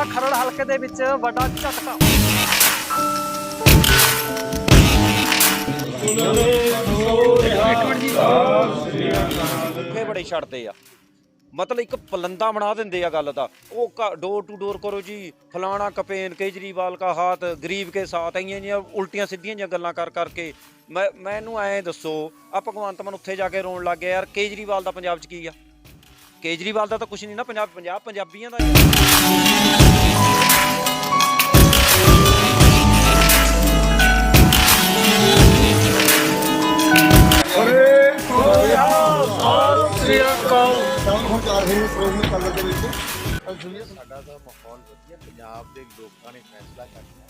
ਲੱਗਾ ਖਰੜ ਹਲਕੇ ਦੇ ਵਿੱਚ ਵੱਡਾ ਝਟਕਾ। ਭੁੱਖੇ ਬੜੇ ਛੱਡਦੇ ਆ? ਮਤਲਬ ਇੱਕ ਪਲੰਦਾ ਬਣਾ ਦਿੰਦੇ ਆ ਗੱਲ ਦਾ। ਉਹ ਡੋਰ ਟੂ ਡੋਰ ਕਰੋ ਜੀ। ਫਲਾਣਾ ਕਪੇਨ, ਕੇਜਰੀਵਾਲ ਕਾ ਹਾਥ, ਗਰੀਬ ਕੇ ਸਾਥ ਆਈਆਂ ਜੀਆਂ ਉਲਟੀਆਂ ਸਿੱਧੀਆਂ ਜੀਆਂ ਗੱਲਾਂ ਕਰ ਕਰਕੇ। ਮੈਂ ਮੈਨੂੰ ਐਂ ਦੱਸੋ ਆ ਭਗਵੰਤ ਮਾਨ ਉੱਥੇ ਜਾ ਕੇ ਰੋਣ ਲੱਗ ਗਿਆ, ਯਾਰ ਕੇਜਰੀਵਾਲ ਦਾ ਪੰਜਾਬ 'ਚ ਕੀ ਆ? ਕੇਜਰੀਵਾਲ ਦਾ ਤਾਂ ਕੁਝ ਨਹੀਂ ਨਾ ਪੰਜਾਬ ਪੰਜਾਬ ਪੰਜਾਬੀਆਂ ਦਾ ਹੀ ਆ। ਸਾਡਾ ਤਾਂ ਮਾਹੌਲ ਵਧੀਆ ਪੰਜਾਬ ਦੇ ਲੋਕਾਂ ਨੇ ਫੈਸਲਾ ਕਰਨਾ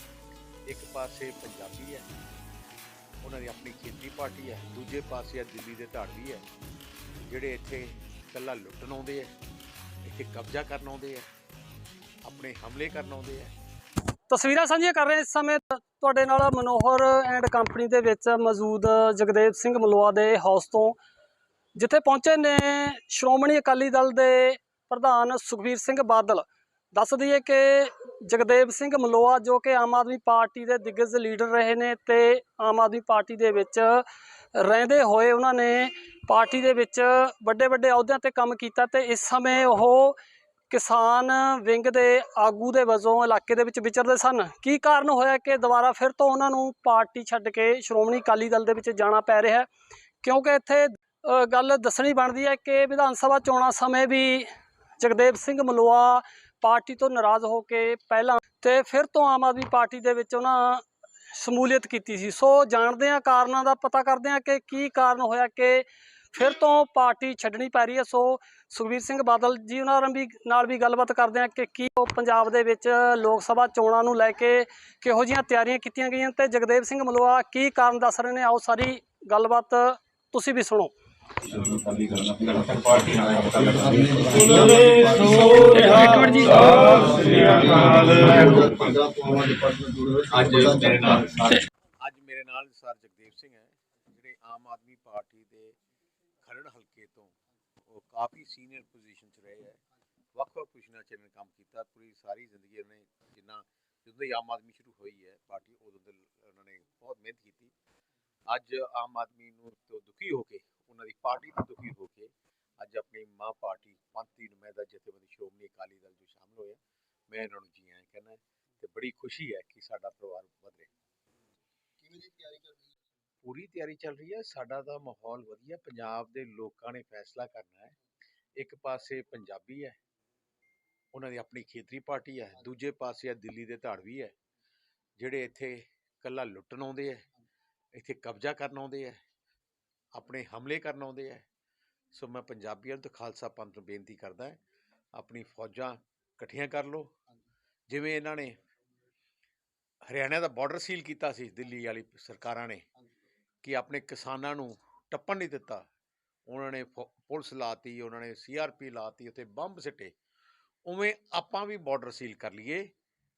ਇੱਕ ਪਾਸੇ ਪੰਜਾਬੀ ਹੈ, ਉਹਨਾਂ ਦੀ ਆਪਣੀ ਖੇਤੀ ਪਾਰਟੀ ਹੈ, ਦੂਜੇ ਪਾਸੇ ਆ ਦਿੱਲੀ ਦੇ ਧਾੜਵੀ ਹੈ, ਜਿਹੜੇ ਇੱਥੇ ਕੱਲਾ ਲੁੱਟਣ ਆਉਂਦੇ ਆ, ਇੱਥੇ ਕਬਜ਼ਾ ਕਰਨ ਆਉਂਦੇ ਆ, ਆਪਣੇ ਹਮਲੇ ਕਰਨ ਆਉਂਦੇ ਆ। ਤਸਵੀਰਾਂ ਸਾਂਝੀਆਂ ਕਰ ਰਹੇ ਇਸ ਸਮੇਂ ਤੁਹਾਡੇ ਨਾਲ ਮਨੋਹਰ ਐਂਡ ਕੰਪਨੀ ਦੇ ਵਿੱਚ ਮੌਜੂਦ ਜਗਦੇਵ ਸਿੰਘ ਮਲੂਆ ਦੇ ਹਾਊਸ ਤੋਂ, ਜਿੱਥੇ ਪਹੁੰਚੇ ਨੇ ਸ਼੍ਰੋਮਣੀ ਅਕਾਲੀ ਦਲ ਦੇ ਪ੍ਰਧਾਨ ਸੁਖਬੀਰ ਸਿੰਘ ਬਾਦਲ। ਦੱਸ ਦਈਏ ਕਿ ਜਗਦੇਵ ਸਿੰਘ ਮਲੋਆ ਜੋ ਕਿ ਆਮ ਆਦਮੀ ਪਾਰਟੀ ਦੇ ਦਿੱਗਜ ਲੀਡਰ ਰਹੇ ਨੇ ਤੇ ਆਮ ਆਦਮੀ ਪਾਰਟੀ ਦੇ ਵਿੱਚ ਰਹਿੰਦੇ ਹੋਏ ਉਹਨਾਂ ਨੇ ਪਾਰਟੀ ਦੇ ਵਿੱਚ ਵੱਡੇ ਵੱਡੇ ਅਹੁਦਿਆਂ ਤੇ ਕੰਮ ਕੀਤਾ ਤੇ ਇਸ ਸਮੇਂ ਉਹ ਕਿਸਾਨ ਵਿੰਗ ਦੇ ਆਗੂ ਦੇ ਵਜੋਂ ਇਲਾਕੇ ਦੇ ਵਿੱਚ ਵਿਚਰਦੇ ਸਨ। ਕੀ ਕਾਰਨ ਹੋਇਆ ਕਿ ਦੁਬਾਰਾ ਫਿਰ ਤੋਂ ਉਹਨਾਂ ਨੂੰ ਪਾਰਟੀ ਛੱਡ ਕੇ ਸ਼੍ਰੋਮਣੀ ਅਕਾਲੀ ਦਲ ਦੇ ਵਿੱਚ ਜਾਣਾ ਪੈ ਰਿਹਾ ਹੈ? ਕਿਉਂਕਿ ਇੱਥੇ ਗੱਲ ਦੱਸਣੀ ਬਣਦੀ ਹੈ ਕਿ ਵਿਧਾਨ ਸਭਾ ਚੋਣਾਂ ਸਮੇਂ ਵੀ ਜਗਦੇਵ ਸਿੰਘ ਮਲੂਆ ਪਾਰਟੀ ਤੋਂ ਨਾਰਾਜ਼ ਹੋ ਕੇ ਪਹਿਲਾਂ ਤੇ ਫਿਰ ਤੋਂ ਆਮ ਆਦਮੀ ਪਾਰਟੀ ਦੇ ਵਿੱਚ ਉਹਨਾਂ ਸ਼ਮੂਲੀਅਤ ਕੀਤੀ ਸੀ। ਸੋ ਜਾਣਦੇ ਹਾਂ ਕਾਰਨਾਂ ਦਾ, ਪਤਾ ਕਰਦੇ ਹਾਂ ਕਿ ਕੀ ਕਾਰਨ ਹੋਇਆ ਕਿ ਫਿਰ ਤੋਂ ਪਾਰਟੀ ਛੱਡਣੀ ਪੈ ਰਹੀ ਹੈ। ਸੋ ਸੁਖਬੀਰ ਸਿੰਘ ਬਾਦਲ ਜੀ ਉਹਨਾਂ ਨਾਲ ਵੀ ਨਾਲ ਵੀ ਗੱਲਬਾਤ ਕਰਦੇ ਹਾਂ ਕਿ ਕੀ ਉਹ ਪੰਜਾਬ ਦੇ ਵਿੱਚ ਲੋਕ ਸਭਾ ਚੋਣਾਂ ਨੂੰ ਲੈ ਕੇ ਕਿਹੋ ਜਿਹੀਆਂ ਤਿਆਰੀਆਂ ਕੀਤੀਆਂ ਗਈਆਂ ਤੇ ਜਗਦੇਵ ਸਿੰਘ ਮਲੋਆ ਕੀ ਕਾਰਨ ਦੱਸ ਰਹੇ ਨੇ? ਆਓ ਸਾਰੀ ਗੱਲਬਾਤ ਤੁਸੀਂ ਵੀ ਸੁਣੋ। ਅੱਜ ਮੇਰੇ ਨਾਲ ਸਰ ਜਗਦੇਵ ਸਿੰਘ ਹੈ ਜਿਹੜੇ ਆਮ ਆਦਮੀ ਪਾਰਟੀ ਦੇ ਖਰੜ ਹਲਕੇ ਤੋਂ ਉਹ ਕਾਫੀ ਸੀਨੀਅਰ ਪੋਜੀਸ਼ਨ 'ਚ ਰਹੇ ਹੈ ਵੱਖ-ਵੱਖ ਪੋਜੀਸ਼ਨਾਂ 'ਚ ਇਹਨਾਂ ਨੇ ਕੰਮ ਕੀਤਾ ਪੂਰੀ ਸਾਰੀ ਜ਼ਿੰਦਗੀ ਇਹਨਾਂ ਨੇ ਜਿੰਨਾ ਜਦੋਂ ਦੀ ਆਮ ਆਦਮੀ ਸ਼ੁਰੂ ਹੋਈ ਹੈ ਪਾਰਟੀ ਉਦੋਂ ਦੇ ਉਹਨਾਂ ਨੇ ਬਹੁਤ ਮਿਹਨਤ ਕੀਤੀ ਅੱਜ ਆਮ ਆਦਮੀ ਨੂੰ ਤੋਂ ਦੁਖੀ ਹੋ ਕੇ ਉਹਨਾਂ ਦੀ ਪਾਰਟੀ ਤੋਂ ਦੁਖੀ ਹੋ ਕੇ ਅੱਜ ਆਪਣੀ ਮਾਂ ਪਾਰਟੀ ਪੰਥੀ ਨੁਮਾਇੰਦਾ ਜਥੇਬੰਦੀ ਸ਼੍ਰੋਮਣੀ ਅਕਾਲੀ ਦਲ ਜੋ ਸ਼ਾਮਲ ਹੋਇਆ ਮੈਂ ਇਹਨਾਂ ਨੂੰ ਜੀ ਆਇਆਂ ਕਹਿੰਦਾ ਤੇ ਬੜੀ ਖੁਸ਼ੀ ਹੈ ਕਿ ਸਾਡਾ ਪਰਿਵਾਰ ਵਧ ਰਿਹਾ। ਪੂਰੀ ਤਿਆਰੀ ਚੱਲ ਰਹੀ ਹੈ ਸਾਡਾ ਤਾਂ ਮਾਹੌਲ ਵਧੀਆ ਪੰਜਾਬ ਦੇ ਲੋਕਾਂ ਨੇ ਫੈਸਲਾ ਕਰਨਾ ਹੈ। ਇੱਕ ਪਾਸੇ ਪੰਜਾਬੀ ਹੈ ਉਹਨਾਂ ਦੀ ਆਪਣੀ ਖੇਤਰੀ ਪਾਰਟੀ ਹੈ ਦੂਜੇ ਪਾਸੇ ਆ ਦਿੱਲੀ ਦੇ ਧਾੜਵੀ ਹੈ ਜਿਹੜੇ ਇੱਥੇ ਕੱਲਾ ਲੁੱਟਣ ਆਉਂਦੇ ਆ ਇੱਥੇ ਕਬਜ਼ਾ ਕਰਨ ਆਉਂਦੇ ਆ ਆਪਣੇ ਹਮਲੇ ਕਰਨ ਆਉਂਦੇ ਹੈ ਸੋ ਮੈਂ ਪੰਜਾਬੀਆਂ ਤੇ ਖਾਲਸਾ ਪੰਥ ਨੂੰ ਬੇਨਤੀ ਕਰਦਾ ਆਪਣੀ ਫੌਜਾਂ ਇਕੱਠੀਆਂ ਕਰ ਲਓ। ਜਿਵੇਂ ਇਹਨਾਂ ਨੇ ਹਰਿਆਣਾ ਦਾ ਬਾਰਡਰ ਸੀਲ ਕੀਤਾ ਸੀ, ਦਿੱਲੀ ਵਾਲੀ ਸਰਕਾਰਾਂ ਨੇ ਕਿ ਆਪਣੇ ਕਿਸਾਨਾਂ ਨੂੰ ਟੱਪਣ ਨਹੀਂ ਦਿੱਤਾ। ਉਹਨਾਂ ਨੇ ਫੌ- ਪੁਲਿਸ ਲਾਤੀ, ਉਹਨਾਂ ਨੇ ਸੀਆਰਪੀ ਲਾਤੀ, ਉੱਥੇ ਬੰਬ ਸਿੱਟੇ। ਉਵੇਂ ਆਪਾਂ ਵੀ ਬਾਰਡਰ ਸੀਲ ਕਰ ਲਈਏ,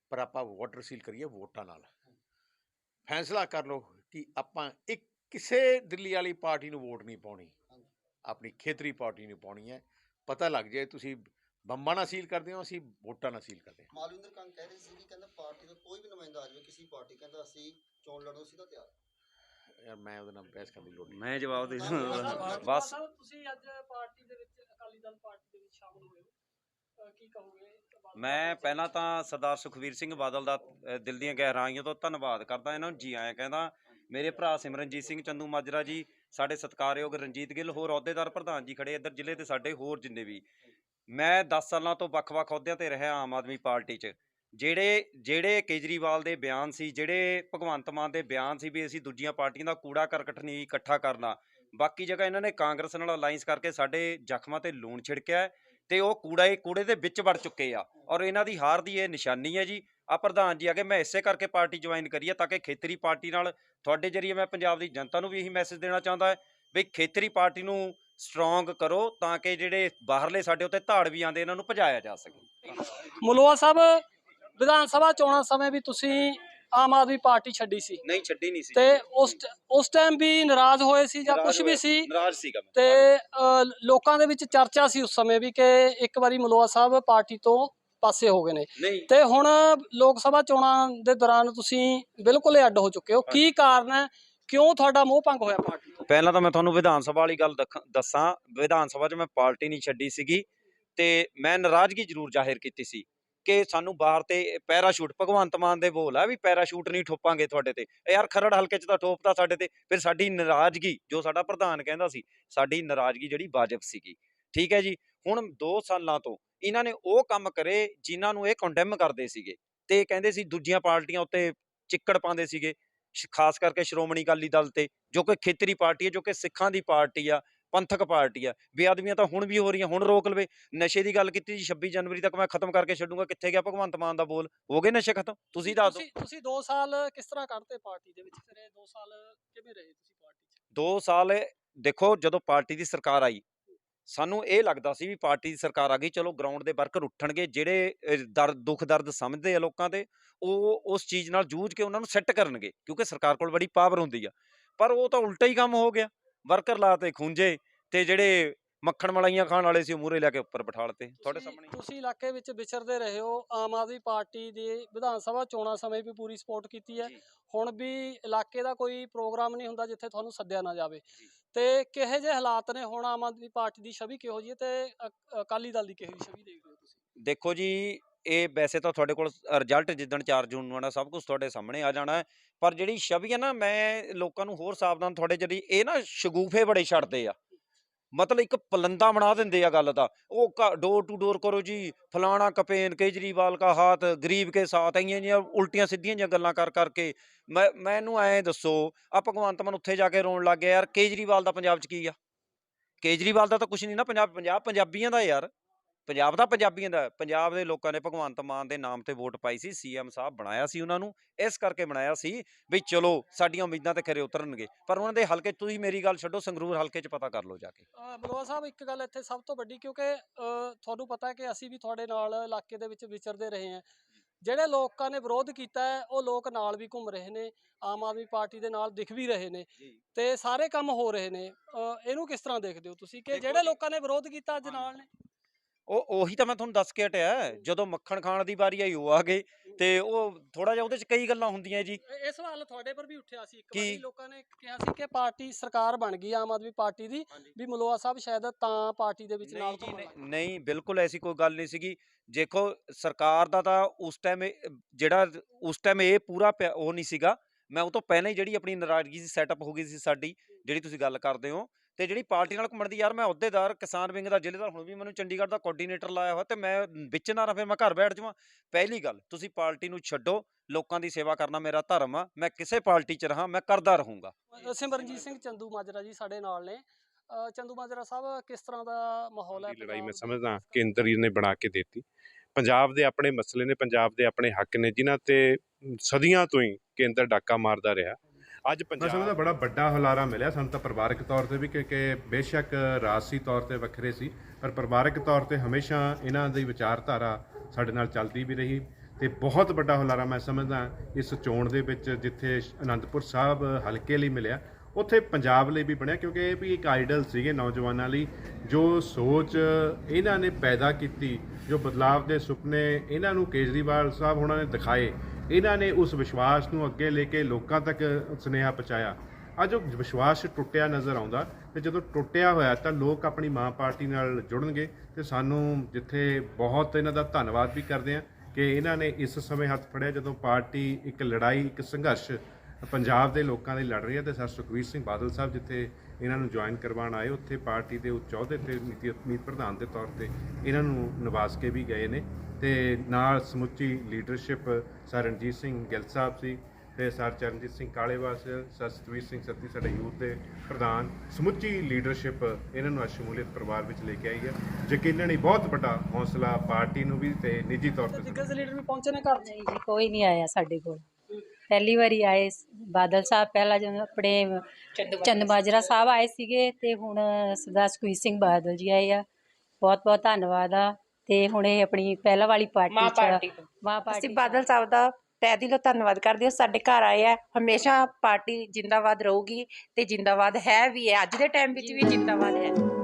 ਪਰ ਆਪਾਂ ਵਾਟਰ ਸੀਲ ਕਰੀਏ ਵੋਟਾਂ ਨਾਲ। ਫੈਸਲਾ ਕਰ ਲਓ ਕਿ ਆਪਾਂ ਇੱਕ ਕਿਸੇ ਦਿੱਲੀ ਵਾਲੀ ਪਾਰਟੀ ਨੂੰ ਵੋਟ ਨਹੀਂ ਪਾਉਣੀ। ਆਪਣੀ ਖੇਤਰੀ ਪਾਰਟੀ ਨੂੰ ਪਾਉਣੀ ਹੈ। ਪਤਾ ਲੱਗ ਜਾਏ ਤੁਸੀਂ ਬੰਬਾਂ ਨਾਲ ਸੀਲ ਕਰਦੇ ਹੋ ਅਸੀਂ ਵੋਟਾਂ ਨਾਲ ਸੀਲ ਕਰਦੇ ਹਾਂ। ਮਾਲਵਿੰਦਰ ਕੰਗ ਕਹਿ ਰਹੇ ਸੀ ਕਿ ਕਹਿੰਦਾ ਪਾਰਟੀ ਦਾ ਕੋਈ ਵੀ ਨੁਮਾਇੰਦਾ ਆ ਜਾਵੇ ਕਿਸੇ ਪਾਰਟੀ ਕਹਿੰਦਾ ਅਸੀਂ ਚੋਣ ਲੜਨ ਸੀ ਤਾਂ ਤਿਆਰ ਯਾਰ ਮੈਂ ਉਹਦੇ ਨਾਲ ਬਹਿਸ ਕਰਨ ਦੀ ਲੋੜ ਨਹੀਂ। ਮੈਂ ਜਵਾਬ ਦੇ ਦੂੰ ਬਸ। ਤੁਸੀਂ ਅੱਜ ਪਾਰਟੀ ਦੇ ਵਿੱਚ ਅਕਾਲੀ ਦਲ ਪਾਰਟੀ ਦੇ ਵਿੱਚ ਸ਼ਾਮਲ ਹੋਏ ਹੋ। ਕੀ ਕਹੋਗੇ? ਮੈਂ ਪਹਿਲਾਂ ਤਾਂ ਸਰਦਾਰ ਸੁਖਵੀਰ ਸਿੰਘ ਬਾਦਲ ਦਾ ਦਿਲ ਦੀਆਂ ਗਹਿਰਾਈਆਂ ਤੋਂ ਧੰਨਵਾਦ ਕਰਦਾ। ਇਹਨਾਂ ਨੂੰ ਜੀ ਆਇਆਂ ਕਹਿੰਦਾ ਮੇਰੇ ਭਰਾ ਸਿਮਰਨਜੀਤ ਸਿੰਘ ਚੰਦੂ ਮਾਜਰਾ ਜੀ, ਸਾਡੇ ਸਤਿਕਾਰਯੋਗ ਰਣਜੀਤ ਗਿੱਲ, ਹੋਰ ਅਹੁਦੇਦਾਰ ਪ੍ਰਧਾਨ ਜੀ ਖੜੇ ਇੱਧਰ ਜ਼ਿਲ੍ਹੇ ਦੇ ਸਾਡੇ ਹੋਰ ਜਿੰਨੇ ਵੀ। ਮੈਂ 10 ਸਾਲਾਂ ਤੋਂ ਵੱਖ-ਵੱਖ ਅਹੁਦਿਆਂ ਤੇ ਰਿਹਾ ਆਮ ਆਦਮੀ ਪਾਰਟੀ 'ਚ। ਜਿਹੜੇ ਜਿਹੜੇ ਕੇਜਰੀਵਾਲ ਦੇ ਬਿਆਨ ਸੀ, ਜਿਹੜੇ ਭਗਵੰਤ ਮਾਨ ਦੇ ਬਿਆਨ ਸੀ ਵੀ ਅਸੀਂ ਦੂਜੀਆਂ ਪਾਰਟੀਆਂ ਦਾ ਕੂੜਾ ਕਰਕਟ ਨਹੀਂ ਇਕੱਠਾ ਕਰਨਾ, ਬਾਕੀ ਜਗ੍ਹਾ ਇਹਨਾਂ ਨੇ ਕਾਂਗਰਸ ਨਾਲ ਅਲਾਈਅੰਸ ਕਰਕੇ ਸਾਡੇ ਜ਼ਖਮਾਂ ਤੇ ਲੂਣ ਛਿੜਕਿਆ ਹੈ ਤੇ ਉਹ ਕੂੜਾ, ਇਹ ਕੂੜੇ ਦੇ ਵਿੱਚ ਵੜ ਚੁੱਕੇ ਆ। ਔਰ ਇਹਨਾਂ ਦੀ ਹਾਰ ਦੀ ਇਹ ਨਿਸ਼ਾਨੀ ਹੈ ਜੀ ਆ ਪ੍ਰਧਾਨ ਜੀ ਆਗੇ ਮੈਂ ਇਸੇ ਕਰਕੇ ਪਾਰਟੀ ਜੁਆਇਨ ਕਰੀ ਹੈ ਤਾਂ ਕਿ ਖੇਤਰੀ ਪਾਰਟੀ ਨਾਲ ਤੁਹਾਡੇ ਜਰੀਏ ਮੈਂ ਪੰਜਾਬ ਦੀ ਜਨਤਾ ਨੂੰ ਵੀ ਇਹੀ ਮੈਸੇਜ ਦੇਣਾ ਚਾਹੁੰਦਾ ਹੈ ਵੀ ਖੇਤਰੀ ਪਾਰਟੀ ਨੂੰ ਸਟਰੋਂਗ ਕਰੋ ਤਾਂ ਕਿ ਜਿਹੜੇ ਬਾਹਰਲੇ ਸਾਡੇ ਉੱਤੇ ਧਾੜ ਵੀ ਆਉਂਦੇ ਇਹਨਾਂ ਨੂੰ ਭਜਾਇਆ ਜਾ ਸਕੇ। ਮਲੋਆ ਸਾਹਿਬ ਵਿਧਾਨ ਸਭਾ ਚੋਣਾਂ ਸਮੇਂ ਵੀ ਤੁਸੀਂ ਆਮ ਆਦਮੀ ਪਾਰਟੀ ਛੱਡੀ ਸੀ। ਨਹੀਂ ਛੱਡੀ ਨਹੀਂ ਸੀ। ਤੇ ਉਸ ਉਸ ਟਾਈਮ ਵੀ ਨਾਰਾਜ਼ ਹੋਏ ਸੀ ਜਾਂ ਕੁਝ ਵੀ ਸੀ। ਨਾਰਾਜ਼ ਸੀਗਾ ਮੈਂ। ਤੇ ਲੋਕਾਂ ਦੇ ਵਿੱਚ ਚਰਚਾ ਸੀ ਉਸ ਸਮੇਂ ਵੀ ਕਿ ਇੱਕ ਵਾਰੀ ਮਲੋਆ ਸਾਹਿਬ ਪਾਰਟੀ ਤੋਂ ਪਾਸੇ ਹੋ ਗਏ ਨੇ। ਨਹੀਂ। ਤੇ ਹੁਣ ਲੋਕ ਸਭਾ ਚੋਣਾਂ ਦੇ ਦੌਰਾਨ ਤੁਸੀਂ ਬਿਲਕੁਲ ਹੀ ਅੱਡ ਹੋ ਚੁੱਕੇ ਹੋ। ਕੀ ਕਾਰਨ ਹੈ? ਕਿਉਂ ਤੁਹਾਡਾ ਮੋਹ ਭੰਗ ਹੋਇਆ ਪਾਰਟੀ ਤੋਂ? ਪਹਿਲਾਂ ਤਾਂ ਮੈਂ ਤੁਹਾਨੂੰ ਵਿਧਾਨ ਸਭਾ ਵਾਲੀ ਗੱਲ ਦਖ- ਦੱਸਾਂ। ਵਿਧਾਨ ਸਭਾ 'ਚ ਮੈਂ ਪਾਰਟੀ ਨਹੀਂ ਛੱਡੀ ਸੀਗੀ ਤੇ ਮੈਂ ਨਾਰਾਜ਼ਗੀ ਜ਼ਰੂਰ ਜ਼ਾਹਿਰ ਕੀਤੀ ਸੀ ਕਿ ਸਾਨੂੰ ਬਾਹਰ ਤੇ ਪੈਰਾਸ਼ੂਟ ਭਗਵੰਤ ਮਾਨ ਦੇ ਬੋਲ ਆ ਵੀ ਪੈਰਾਸ਼ੂਟ ਨਹੀਂ ਠੋਪਾਂਗੇ ਤੁਹਾਡੇ ਤੇ। ਇਹ ਯਾਰ ਖਰੜ ਹਲਕੇ 'ਚ ਤਾਂ ਠੋਪਤਾ ਸਾਡੇ ਤੇ ਫਿਰ ਸਾਡੀ ਨਾਰਾਜ਼ਗੀ ਜੋ ਸਾਡਾ ਪ੍ਰਧਾਨ ਕਹਿੰਦਾ ਸੀ ਸਾਡੀ ਨਾਰਾਜ਼ਗੀ ਜਿਹੜੀ ਵਾਜਬ ਸੀਗੀ। ਠੀਕ ਹੈ ਜੀ ਹੁਣ 2 ਸਾਲਾਂ ਤੋਂ ਇਹਨਾਂ ਨੇ ਉਹ ਕੰਮ ਕਰੇ ਜਿਨ੍ਹਾਂ ਨੂੰ ਇਹ ਕੰਡੈਮ ਕਰਦੇ ਸੀਗੇ। ਤੇ ਕਹਿੰਦੇ ਸੀ ਦੂਜੀਆਂ ਪਾਰਟੀਆਂ ਉੱਤੇ ਚਿੱਕੜ ਪਾਉਂਦੇ ਸੀਗੇ ਖਾਸ ਕਰਕੇ ਸ਼੍ਰੋਮਣੀ ਅਕਾਲੀ ਦਲ ਤੇ ਜੋ ਕਿ ਖੇਤਰੀ ਪਾਰਟੀ ਹੈ ਜੋ ਕਿ ਸਿੱਖਾਂ ਦੀ ਪਾਰਟੀ ਆ ਪੰਥਕ ਪਾਰਟੀ ਆ। ਬੇਅਦਬੀਆਂ ਤਾਂ ਹੁਣ ਵੀ ਹੋ ਰਹੀਆਂ ਹੁਣ ਰੋਕ ਲਵੇ। ਨਸ਼ੇ ਦੀ ਗੱਲ ਕੀਤੀ ਜੀ 26 ਜਨਵਰੀ ਤੱਕ ਮੈਂ ਖਤਮ ਕਰਕੇ ਛੱਡੂੰਗਾ ਕਿੱਥੇ ਗਿਆ ਭਗਵੰਤ ਮਾਨ ਦਾ ਬੋਲ? ਹੋ ਗਏ ਨਸ਼ੇ ਖਤਮ? ਤੁਸੀਂ ਦੱਸ ਦਿਓ। ਤੁਸੀਂ ਤੁਸੀਂ 2 ਸਾਲ ਕਿਸ ਤਰ੍ਹਾਂ ਕੱਢਦੇ ਪਾਰਟੀ ਦੇ ਵਿੱਚ? ਫਿਰ ਇਹ 2 ਸਾਲ ਕਿਵੇਂ ਰਹੇ ਤੁਸੀਂ ਪਾਰਟੀ 'ਚ? 2 ਸਾਲ ਦੇਖੋ ਜਦੋਂ ਪਾਰਟੀ ਦੀ ਸਰਕਾਰ ਆਈ ਸਾਨੂੰ ਇਹ ਲੱਗਦਾ ਸੀ ਵੀ ਪਾਰਟੀ ਦੀ ਸਰਕਾਰ ਆ ਗਈ, ਚਲੋ ਗਰਾਊਂਡ ਦੇ ਵਰਕਰ ਉੱਠਣਗੇ, ਜਿਹੜੇ ਦਰਦ ਦੁੱਖ ਦਰਦ ਸਮਝਦੇ ਆ ਲੋਕਾਂ ਦੇ, ਉਹ ਉਸ ਚੀਜ਼ ਨਾਲ ਜੂਝ ਕੇ ਉਹਨਾਂ ਨੂੰ ਸੈੱਟ ਕਰਨਗੇ, ਕਿਉਂਕਿ ਸਰਕਾਰ ਕੋਲ ਬੜੀ ਪਾਵਰ ਹੁੰਦੀ ਆ। ਪਰ ਉਹ ਤਾਂ ਉਲਟਾ ਹੀ ਕੰਮ ਹੋ ਗਿਆ। ਵਰਕਰ ਲਾਤੇ ਖੁੰਝੇ ਤੇ ਜਿਹੜੇ ਮੱਖਣ ਮਲਾਈਆਂ ਖਾਣ ਵਾਲੇ ਸੀ ਮੂਹਰੇ ਲੈ ਕੇ ਉੱਪਰ ਬਿਠਾ ਲਤੇ ਤੁਹਾਡੇ ਸਾਹਮਣੇ ਤੁਸੀਂ ਇਲਾਕੇ ਵਿੱਚ ਵਿਚਰਦੇ ਰਹੇ ਹੋ ਆਮ ਆਦਮੀ ਪਾਰਟੀ ਦੀ ਵਿਧਾਨ ਸਭਾ ਚੋਣਾਂ ਸਮੇਂ ਵੀ ਪੂਰੀ ਸਪੋਰਟ ਕੀਤੀ ਹੈ। ਜੀ। ਹੁਣ ਵੀ ਇਲਾਕੇ ਦਾ ਕੋਈ ਪ੍ਰੋਗਰਾਮ ਨਹੀਂ ਹੁੰਦਾ ਜਿੱਥੇ ਤੁਹਾਨੂੰ ਸੱਦਿਆ ਨਾ ਜਾਵੇ। ਜੀ। ਤੇ ਕਿਹੋ ਜਿਹੇ ਹਾਲਾਤ ਨੇ ਹੁਣ ਆਮ ਆਦਮੀ ਪਾਰਟੀ ਦੀ ਛਵੀ ਕਿਹੋ ਹੈ ਤੇ ਅਕਾਲੀ ਦਲ ਦੀ ਕਿਹੋ ਜਿਹੀ ਛਵੀ ਦੇਖਦੇ ਹੋ ਤੁਸੀਂ? ਦੇਖੋ ਜੀ ਇਹ ਵੈਸੇ ਤਾਂ ਤੁਹਾਡੇ ਕੋਲ ਰਿਜ਼ਲਟ ਜਿੱਦਣ 4 ਜੂਨ ਨੂੰ ਆਣਾ ਸਭ ਕੁਝ ਤੁਹਾਡੇ ਸਾਹਮਣੇ ਆ ਜਾਣਾ ਪਰ ਜਿਹੜੀ ਛਵੀ ਹੈ ਨਾ ਮੈਂ ਲੋਕਾਂ ਨੂੰ ਹੋਰ ਸਾਵਧਾਨ ਤੁਹਾਡੇ ਜਿਹੜੀ ਇਹ ਨਾ ਸ਼ਗੂਫੇ ਬੜੇ ਛੱਡਦੇ ਆ। ਮਤਲਬ ਇੱਕ ਪਲੰਦਾ ਬਣਾ ਦਿੰਦੇ ਆ ਗੱਲ ਦਾ ਉਹ ਡੋਰ ਟੂ ਡੋਰ ਕਰੋ ਜੀ, ਫਲਾਣਾ ਕਪੇਨ, ਕੇਜਰੀਵਾਲ ਕਾ ਹਾਥ, ਗਰੀਬ ਕੇ ਸਾਥ ਆਈਆਂ ਜੀਆਂ ਉਲਟੀਆਂ ਸਿੱਧੀਆਂ ਜਿਹੀਆਂ ਗੱਲਾਂ ਕਰ ਕਰਕੇ ਮੈਂ, ਮੈਨੂੰ ਐਂ ਦੱਸੋ ਆ ਭਗਵੰਤ ਮਾਨ ਉੱਥੇ ਜਾ ਕੇ ਰੋਣ ਲੱਗ ਗਿਆ, ਯਾਰ ਕੇਜਰੀਵਾਲ ਦਾ ਪੰਜਾਬ 'ਚ ਕੀ ਆ? ਕੇਜਰੀਵਾਲ ਦਾ ਤਾਂ ਕੁਝ ਨਹੀਂ ਨਾ ਪੰਜਾਬ ਪੰਜਾਬ ਪੰਜਾਬੀਆਂ ਦਾ ਯਾਰ। ਪੰਜਾਬ ਤਾਂ ਪੰਜਾਬੀਆਂ ਦਾ। ਪੰਜਾਬ ਦੇ ਲੋਕਾਂ ਨੇ ਭਗਵੰਤ ਮਾਨ ਦੇ ਨਾਮ ਤੇ ਵੋਟ ਪਾਈ ਸੀ ਸੀਐਮ ਸਾਹਿਬ ਬਣਾਇਆ ਸੀ ਉਹਨਾਂ ਨੂੰ ਇਸ ਕਰਕੇ ਬਣਾਇਆ ਸੀ ਵੀ ਚਲੋ ਸਾਡੀਆਂ ਉਮੀਦਾਂ ਤੇ ਖਰੇ ਉਤਰਨਗੇ ਪਰ ਉਹਨਾਂ ਦੇ ਹਲਕੇ ਤੁਸੀਂ ਮੇਰੀ ਗੱਲ ਛੱਡੋ ਸੰਗਰੂਰ ਹਲਕੇ 'ਚ ਪਤਾ ਕਰ ਲਓ ਜਾ ਕੇ ਬਲਵਾ ਸਾਹਿਬ ਇੱਕ ਗੱਲ ਇੱਥੇ ਸਭ ਤੋਂ ਵੱਡੀ ਕਿਉਂਕਿ ਤੁਹਾਨੂੰ ਪਤਾ ਹੈ ਕਿ ਅਸੀਂ ਵੀ ਤੁਹਾਡੇ ਨਾਲ ਇਲਾਕੇ ਦੇ ਵਿੱਚ ਵਿਚਰਦੇ ਰਹੇ ਹਾਂ ਜਿਹੜੇ ਲੋਕਾਂ ਨੇ ਵਿਰੋਧ ਕੀਤਾ ਹੈ ਉਹ ਲੋਕ ਨਾਲ ਵੀ ਘੁੰਮ ਰਹੇ ਨੇ ਆਮ ਆਦਮੀ ਪਾਰਟੀ ਦੇ ਨਾਲ ਦਿਖ ਵੀ ਰਹੇ ਨੇ ਤੇ ਸਾਰੇ ਕੰਮ ਹੋ ਰਹੇ ਨੇ ਇਹਨੂੰ ਕਿਸ ਤਰ੍ਹਾਂ ਦੇਖਦੇ ਹੋ ਤੁਸੀਂ ਕਿ ਜਿਹੜੇ ਲੋਕਾਂ ਨੇ ਵਿਰੋਧ ਕੀਤਾ ਅੱਜ। ਨਾਲ ਨੇ ਉਹ ਉਹੀ ਤਾਂ ਮੈਂ ਤੁਹਾਨੂੰ ਦੱਸ ਕੇ ਹਟਿਆ। ਜਦੋਂ ਮੱਖਣ ਖਾਣ ਦੀ ਵਾਰੀ ਆਈ ਉਹ ਆ ਗਏ ਤੇ ਉਹ ਥੋੜਾ ਜਿਹਾ ਉਹਦੇ 'ਚ ਕਈ ਗੱਲਾਂ ਹੁੰਦੀਆਂ ਜੀ। ਇਹ ਸਵਾਲ ਤੁਹਾਡੇ ਪਰ ਵੀ ਉੱਠਿਆ ਸੀ ਇੱਕ? ਵਾਰੀ ਲੋਕਾਂ ਨੇ ਕਿਹਾ ਸੀ ਕਿ ਪਾਰਟੀ ਸਰਕਾਰ ਬਣ ਗਈ ਆਮ ਆਦਮੀ ਪਾਰਟੀ ਦੀ ਵੀ ਮਲੋਆ ਸਾਹਿਬ ਸ਼ਾਇਦ ਤਾਂ ਪਾਰਟੀ ਦੇ ਵਿੱਚ ਨਾਲ ਨਹੀਂ ਬਿਲਕੁਲ ਐਸੀ ਕੋਈ ਗੱਲ ਨਹੀਂ ਸੀਗੀ। ਦੇਖੋ ਸਰਕਾਰ ਦਾ ਤਾਂ ਉਸ ਟਾਈਮ ਜਿਹੜਾ ਉਸ ਟਾਈਮ ਇਹ ਪੂਰਾ ਉਹ ਨਹੀਂ ਸੀਗਾ। ਮੈਂ ਉਹ ਤੋਂ ਪਹਿਲਾਂ ਹੀ ਜਿਹੜੀ ਆਪਣੀ ਨਾਰਾਜ਼ਗੀ ਸੀ ਸੈਟਅਪ ਹੋ ਗਈ ਸੀ ਸਾਡੀ ਜਿਹੜੀ ਤੁਸੀਂ ਗੱਲ ਕਰਦੇ ਹੋ ਤੇ ਜਿਹੜੀ ਪਾਰਟੀ ਨਾਲ ਘੁੰਮਣ ਦੀ ਯਾਰ ਮੈਂ ਅਹੁਦੇਦਾਰ ਕਿਸਾਨ ਵਿੰਗ ਦਾ ਜ਼ਿਲ੍ਹੇਦਾਰ ਹੁਣ ਵੀ ਮੈਨੂੰ ਚੰਡੀਗੜ੍ਹ ਦਾ ਕੋਆਰਡੀਨੇਟਰ ਲਾਇਆ ਹੋਇਆ ਤੇ ਮੈਂ ਵਿੱਚ ਨਾ ਰਹਾਂ ਫਿਰ ਮੈਂ ਘਰ ਬੈਠ ਜਾਵਾਂ। ਪਹਿਲੀ ਗੱਲ ਤੁਸੀਂ ਪਾਰਟੀ ਨੂੰ ਛੱਡੋ ਲੋਕਾਂ ਦੀ ਸੇਵਾ ਕਰਨਾ ਮੇਰਾ ਧਰਮ ਆ ਮੈਂ ਕਿਸੇ ਪਾਰਟੀ 'ਚ ਰਹਾ ਮੈਂ ਕਰਦਾ ਰਹੂੰਗਾ। ਸਿਮਰਨਜੀਤ ਸਿੰਘ ਚੰਦੂ ਮਾਜਰਾ ਜੀ ਸਾਡੇ ਨਾਲ ਨੇ। ਚੰਦੂ ਮਾਜਰਾ ਸਾਹਿਬ ਕਿਸ ਤਰ੍ਹਾਂ ਦਾ ਮਾਹੌਲ ਹੈ ਲੜਾਈ ਮੈਂ ਸਮਝਦਾ? ਕੇਂਦਰ ਨੇ ਬਣਾ ਕੇ ਦਿੱਤੀ। ਪੰਜਾਬ ਦੇ ਆਪਣੇ ਮਸਲੇ ਨੇ ਪੰਜਾਬ ਦੇ ਆਪਣੇ ਹੱਕ ਨੇ ਜਿਨ੍ਹਾਂ ਤੇ ਸਦੀਆਂ ਤੋਂ ਹੀ ਕੇਂਦਰ ਡਾਕਾ ਮਾਰਦਾ ਰਿਹਾ। ਅੱਜ ਪੰਜਾਬ ਦਾ ਬੜਾ ਵੱਡਾ ਹੁਲਾਰਾ ਮਿਲਿਆ। ਸਾਨੂੰ ਤਾਂ ਪਰਿਵਾਰਕ ਤੌਰ ਤੇ ਵੀ ਕਿ ਕਿ ਬੇਸ਼ੱਕ ਰਾਜਸੀ ਤੌਰ ਤੇ ਵੱਖਰੇ ਸੀ ਪਰ ਪਰਿਵਾਰਕ ਤੌਰ ਤੇ ਹਮੇਸ਼ਾ ਇਹਨਾਂ ਦੀ ਵਿਚਾਰਧਾਰਾ ਸਾਡੇ ਨਾਲ ਚੱਲਦੀ ਵੀ ਰਹੀ ਤੇ ਬਹੁਤ ਵੱਡਾ ਹੁਲਾਰਾ ਮੈਂ ਸਮਝਦਾ ਇਸ ਚੋਣ ਦੇ ਵਿੱਚ ਜਿੱਥੇ ਅਨੰਦਪੁਰ ਸਾਹਿਬ ਹਲਕੇ ਲਈ ਮਿਲਿਆ। ਉੱਥੇ ਪੰਜਾਬ ਲਈ ਵੀ ਬਣਿਆ, ਕਿਉਂਕਿ ਇਹ ਵੀ ਇੱਕ ਆਈਡਲ ਸੀਗੇ ਨੌਜਵਾਨਾਂ ਲਈ, ਜੋ ਸੋਚ ਇਹਨਾਂ ਨੇ ਪੈਦਾ ਕੀਤੀ, ਜੋ ਬਦਲਾਵ ਦੇ ਸੁਪਨੇ ਇਹਨਾਂ ਨੂੰ ਕੇਜਰੀਵਾਲ ਸਾਹਿਬ ਉਹਨਾਂ ਨੇ ਦਿਖਾਏ, ਇਹਨਾਂ ਨੇ ਉਸ ਵਿਸ਼ਵਾਸ ਨੂੰ ਅੱਗੇ ਲੈ ਕੇ ਲੋਕਾਂ ਤੱਕ ਸੁਨੇਹਾ ਪਹੁੰਚਾਇਆ। ਅੱਜ ਉਹ ਵਿਸ਼ਵਾਸ ਟੁੱਟਿਆ ਨਜ਼ਰ ਆਉਂਦਾ ਤੇ ਜਦੋਂ ਟੁੱਟਿਆ ਹੋਇਆ ਤਾਂ ਲੋਕ ਆਪਣੀ ਮਾਂ ਪਾਰਟੀ ਨਾਲ ਜੁੜਨਗੇ ਤੇ ਸਾਨੂੰ ਜਿੱਥੇ ਬਹੁਤ ਇਹਨਾਂ ਦਾ ਧੰਨਵਾਦ ਵੀ ਕਰਦੇ ਆ ਕਿ ਇਹਨਾਂ ਨੇ ਇਸ ਸਮੇਂ ਹੱਥ ਫੜਿਆ ਜਦੋਂ ਪਾਰਟੀ ਇੱਕ ਲੜਾਈ, ਇੱਕ ਸੰਘਰਸ਼ ਪੰਜਾਬ ਦੇ ਲੋਕਾਂ ਲਈ ਲੜ ਰਹੀ ਹੈ ਤੇ ਸਰ ਸੁਖਵੀਰ ਸਿੰਘ ਬਾਦਲ ਸਾਹਿਬ ਜਿੱਥੇ ਇਹਨਾਂ ਨੂੰ ਜੁਆਇਨ ਕਰਵਾਉਣ ਆਏ ਉੱਥੇ ਪਾਰਟੀ ਦੇ ਉੱਚ ਅਹੁਦੇ ਤੇ ਨੀਤੀ ਉਤਮੀਤ ਪ੍ਰਧਾਨ ਦੇ ਤੌਰ ਤੇ ਇਹਨਾਂ ਨੂੰ ਨਿਵਾਸ ਕੇ ਵੀ ਗਏ ਨੇ ਤੇ ਨਾਲ ਸਮੁੱਚੀ ਲੀਡਰਸ਼ਿਪ ਸਰ ਰਣਜੀਤ ਸਿੰਘ ਗਿੱਲ ਸਾਹਿਬ ਸੀ ਤੇ ਸਰ ਚਰਨਜੀਤ ਸਿੰਘ ਕਾਲੇਵਾਸ ਸਰ ਸਤਵੀਰ ਸਿੰਘ ਸੱਤੀ ਸਾਡੇ ਯੂਥ ਦੇ ਪ੍ਰਧਾਨ ਸਮੁੱਚੀ ਲੀਡਰਸ਼ਿਪ ਇਹਨਾਂ ਨੂੰ ਅੱਜ ਸ਼ਮੂਲੀਅਤ ਪਰਿਵਾਰ ਵਿੱਚ ਲੈ ਕੇ ਆਈ ਹੈ। ਯਕੀਨਨ ਹੀ ਬਹੁਤ ਵੱਡਾ ਹੌਸਲਾ ਪਾਰਟੀ ਨੂੰ ਵੀ ਤੇ ਨਿੱਜੀ ਤੌਰ ਤੇ ਲੀਡਰ ਵੀ ਪਹੁੰਚੇ ਨੇ ਘਰ 'ਚ ਨਹੀਂ ਜੀ ਕੋਈ ਨਹੀਂ ਆਇਆ ਸਾਡੇ ਕੋਲ। ਪਹਿਲੀ ਵਾਰੀ ਆਏ ਸ- ਬਾਦਲ ਸਾਹਿਬ ਪਹਿਲਾਂ ਜਦੋਂ ਆਪਣੇ ਚੰਦਮਾਜਰਾ ਸਾਹਿਬ ਆਏ ਸੀਗੇ ਤੇ ਹੁਣ ਸਰਦਾਰ ਸੁਖਬੀਰ ਸਿੰਘ ਬਾਦਲ ਜੀ ਆਏ ਆ। ਬਹੁਤ ਬਹੁਤ ਧੰਨਵਾਦ ਆ ਤੇ ਹੁਣ ਇਹ ਆਪਣੀ ਪਹਿਲਾਂ ਵਾਲੀ ਪਾਰਟੀ ਮਾਂ ਚ ਤੋਂ। ਮਾਂ ਪਾਰਟੀ ਅਸੀਂ ਬਾਦਲ ਸਾਹਿਬ ਦਾ ਤਹਿ ਦਿਲੋਂ ਧੰਨਵਾਦ ਕਰਦੇ ਹਾਂ। ਸਾਡੇ ਘਰ ਆਏ ਆ। ਹਮੇਸ਼ਾ ਪਾਰਟੀ ਜਿੰਦਾਬਾਦ ਰਹੂਗੀ ਤੇ ਜਿੰਦਾਬਾਦ ਹੈ ਵੀ ਹੈ। ਅੱਜ ਦੇ ਟਾਈਮ ਵਿੱਚ ਵੀ ਜਿੰਦਾਬਾਦ ਹੈ।